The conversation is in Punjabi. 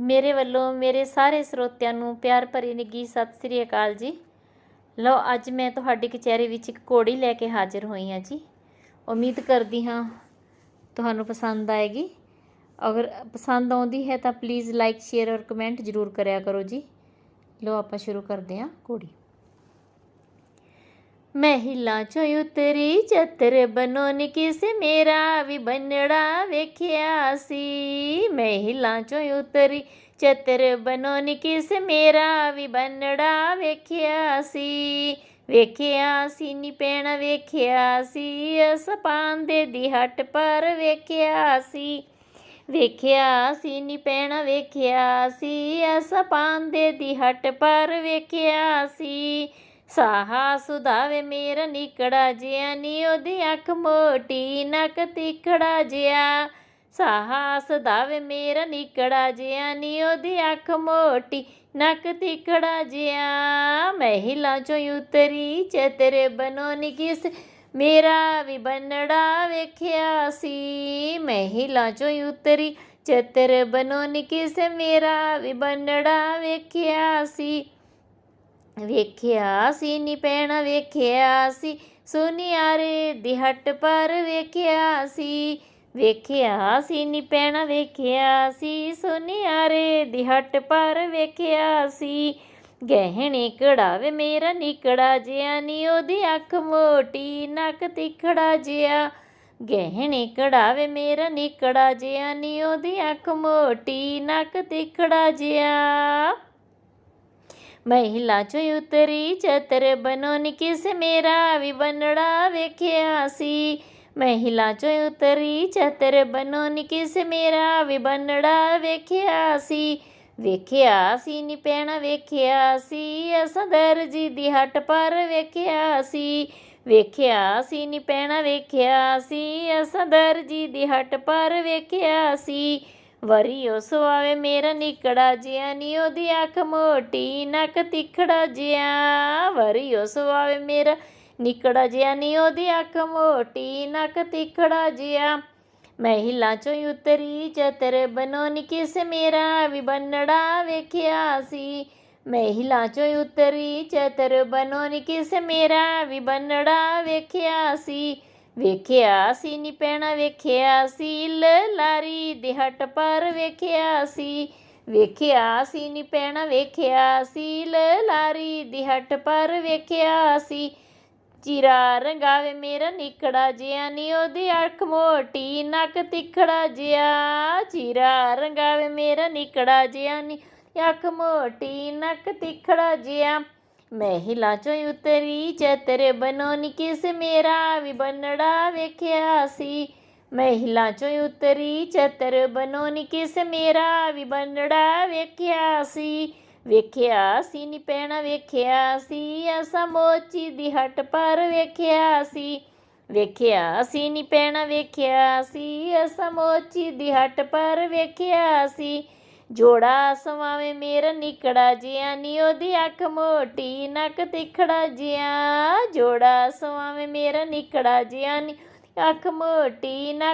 ਮੇਰੇ ਵੱਲੋਂ ਮੇਰੇ ਸਾਰੇ ਸਰੋਤਿਆਂ ਨੂੰ ਪਿਆਰ ਭਰੀ ਨਿੱਘੀ ਸਤਿ ਸ੍ਰੀ ਅਕਾਲ ਜੀ। ਲਓ, ਅੱਜ ਮੈਂ ਤੁਹਾਡੀ ਕਚਹਿਰੀ ਵਿੱਚ ਇੱਕ ਘੋੜੀ ਲੈ ਕੇ ਹਾਜ਼ਰ ਹੋਈ ਹਾਂ ਜੀ। ਉਮੀਦ ਕਰਦੀ ਹਾਂ ਤੁਹਾਨੂੰ ਪਸੰਦ ਆਏਗੀ। ਅਗਰ ਪਸੰਦ ਆਉਂਦੀ ਹੈ ਤਾਂ ਪਲੀਜ਼ ਲਾਈਕ ਸ਼ੇਅਰ ਔਰ ਕਮੈਂਟ ਜ਼ਰੂਰ ਕਰਿਆ ਕਰੋ ਜੀ। ਲਓ, ਆਪਾਂ ਸ਼ੁਰੂ ਕਰਦੇ ਹਾਂ ਘੋੜੀ। ਮਹਿਲਾ ਚੋਂ ਉਤਰੀ, ਚਤਰ ਬਨੋਨ ਕਿਸ ਮੇਰਾ ਵੀ ਬੰਨੜਾ ਵੇਖਿਆ ਸੀ। ਮਹਿਲਾ ਚੋਂ ਉਤਰੀ, ਚਤਰ ਬਨੋਨ ਕਿਸ ਮੇਰਾ ਵੀ ਬੰਨੜਾ ਵੇਖਿਆ ਸੀ। ਵੇਖਿਆ ਸੀ, ਨੀ ਪੈਣਾ ਵੇਖਿਆ ਸੀ, ਅਸਪਾਨ ਦੇ ਦੀ ਹਟ ਪਰ ਵੇਖਿਆ ਸੀ। ਵੇਖਿਆ ਸੀ, ਨੀ ਪੈਣਾ ਵੇਖਿਆ ਸੀ, ਅਸਪਾਨ ਦੇ ਦੀ ਹਟ ਪਰ ਵੇਖਿਆ ਸੀ। ਸਾਹਾ ਸੁਧਾਵੇ ਮੇਰਾ ਨਿਕੜਾ ਜਿਆ, ਨੀ ਉਹਦੀ ਅੱਖ ਮੋਟੀ, ਨੱਕ ਤਿਖੜਾ ਜਿਆ। ਸਾਹਾ ਸੁਧਾਵੇ ਮੇਰਾ ਨਿਕੜਾ ਜਿਆ, ਨੀ ਉਹਦੀ ਅੱਖ ਮੋਟੀ, ਨੱਕ ਤਿਖੜਾ ਜਿਆ। ਮਹਿਲਾ ਚੋਂ ਉਤਰੀ ਚਤਰੇ ਬਨੋ ਨੀ ਕਿਸ ਮੇਰਾ ਵੀ ਬੰਨੜਾ ਵੇਖਿਆ ਸੀ। ਮਹਿਲਾ ਚੋਂ ਉਤਰੀ ਚਤਰ ਬਨੋ ਨੀ ਕਿਸ ਮੇਰਾ ਵੀ ਬੰਨੜਾ ਵੇਖਿਆ ਸੀ। ਵੇਖਿਆ ਸੀ, ਨੀ ਪੈਣਾ ਵੇਖਿਆ ਸੀ, ਸੁਨਿਆਰੇ ਦੀ ਹੱਟ ਪਰ ਵੇਖਿਆ ਸੀ ਵੇਖਿਆ ਸੀ, ਨੀ ਪੈਣਾ ਵੇਖਿਆ ਸੀ, ਸੁਨਿਆਰੇ ਦੀ ਹੱਟ ਪਰ ਵੇਖਿਆ ਸੀ, ਗਹਿਣੇ ਕੜਾਵੇ ਮੇਰਾ ਨਿਕੜਾ ਜਿਆ ਨੀ ਉਹਦੀ ਅੱਖ ਮੋਟੀ, ਨੱਕ ਤਿਖੜਾ ਜਿਆ ਗਹਿਣੇ ਕੜਾਵੇ ਮੇਰਾ ਨਿਕੜਾ ਜਿਆ ਨੀ ਉਹਦੀ ਅੱਖ ਮੋਟੀ, ਨੱਕ ਤਿਖੜਾ ਜਿਆ ਮਹਿਲਾ ਚੋਂ ਉਤਰੀ, ਚਤਰ ਬਨੋ ਨੀ ਕਿਸ ਮੇਰਾ ਵੀ ਬੰਨੜਾ ਵੇਖਿਆ ਸੀ। ਮਹਿਲਾ ਚੋਂ ਉਤਰੀ, ਚਤਰ ਬਨੋ ਨੀ ਕਿਸ ਮੇਰਾ ਵੀ ਬੰਨੜਾ ਵੇਖਿਆ ਸੀ। ਵੇਖਿਆ ਸੀ ਨੀ ਪੈਣਾ ਵੇਖਿਆ ਸੀ, ਅਸਾਂ ਦਰਜੀ ਦੀ ਹੱਟ ਪਰ ਵੇਖਿਆ ਸੀ। ਵੇਖਿਆ ਸੀ ਨੀ ਪੈਣਾ ਵੇਖਿਆ ਸੀ, ਅਸਾਂ ਦਰਜੀ ਦੀ ਹੱਟ ਪਰ ਵੇਖਿਆ ਸੀ। ਵਰੀ ਉਸ ਆਵੇ ਮੇਰਾ ਨਿਕੜਾ ਜਿਆ ਨੀ ਉਹਦੀ ਅੱਖ ਮੋਟੀ, ਨੱਕ ਤਿਖੜਾ ਜਿਆ ਵਰੀ ਉਸ ਆਵੇ ਮੇਰਾ ਨਿਕੜਾ ਜਿਆ ਨੀ ਉਹਦੀ ਅੱਖ ਮੋਟੀ, ਨੱਕ ਤਿਖੜਾ ਜਿਆ ਮਹਿਲਾ ਚੋਂ ਉਤਰੀ ਚਤਰ ਬਨੋ ਨੀ ਕਿਸ ਮੇਰਾ ਵੀ ਬੰਨੜਾ ਵੇਖਿਆ ਸੀ। ਮਹਿਲਾ ਚੋਂ ਉਤਰੀ ਚਤਰ ਵੇਖਿਆ ਸੀ ਵੇਖਿਆ ਨੀ ਪੈਣਾ, ਵੇਖਿਆ ਸੀ ਲਾਰੀ ਦੀ ਹੱਟ ਪਰ, ਵੇਖਿਆ ਸੀ ਵੇਖਿਆ ਸੀ ਨੀ ਪੈਣਾ, ਵੇਖਿਆ ਸੀ ਲਾਰੀ ਦੀ ਹੱਟ ਪਰ, ਵੇਖਿਆ ਸੀ। ਚਿਰਾ ਰੰਗਾਵੇ ਮੇਰਾ ਨਿਕੜਾ ਜਿਆ ਨੀ ਉਹਦੀ ਅੱਖ ਮੋਟੀ, ਨੱਕ ਤਿੱਖੜਾ ਜਿਆ ਚਿਰਾ ਰੰਗਾਵੇ ਮੇਰਾ ਨਿਕੜਾ ਜਿਆ ਨੀ ਅੱਖ ਮੋਟੀ, ਨੱਕ ਤਿੱਖੜਾ ਜਿਆ ਮਹਿਲਾ ਚੋਂ ਉਤਰੀ ਚਤਰ ਬਨੋ ਨੀ ਕਿਸ ਮੇਰਾ ਵੀ ਬੰਨੜਾ ਵੇਖਿਆ ਸੀ। ਮਹਿਲਾ ਚੋਂ ਉਤਰੀ ਚਤਰ ਬਨੋ ਨੀ ਕਿਸ ਮੇਰਾ ਵੀ ਬੰਨੜਾ ਵੇਖਿਆ ਸੀ। ਵੇਖਿਆ ਸੀ ਨੀ ਪੈਣਾ ਵੇਖਿਆ ਸੀ ਅਸਾਂ ਮੋਚੀ ਦੀ ਹੱਟ ਪਰ ਵੇਖਿਆ ਸੀ। ਵੇਖਿਆ ਸੀ ਨੀ ਪੈਣਾ ਵੇਖਿਆ ਸੀ ਅਸਾਂ ਮੋਚੀ ਦੀ ਹੱਟ ਪਰ ਵੇਖਿਆ ਸੀ। ਜੋੜਾ ਸਵਾਵੇ ਮੇਰਾ ਨਿਕੜਾ ਜਿਆ, ਨੀ ਉਹਦੀ ਅੱਖ ਮੋਟੀ, ਨੱਕ ਤਿਖੜਾ ਜਿਆ। ਜੋੜਾ ਸਵਾਵੇ ਮੇਰਾ ਨਿਕੜਾ ਜਿਆ, ਨੀ ਅੱਖ ਮੋਟੀ, ਨੱਕ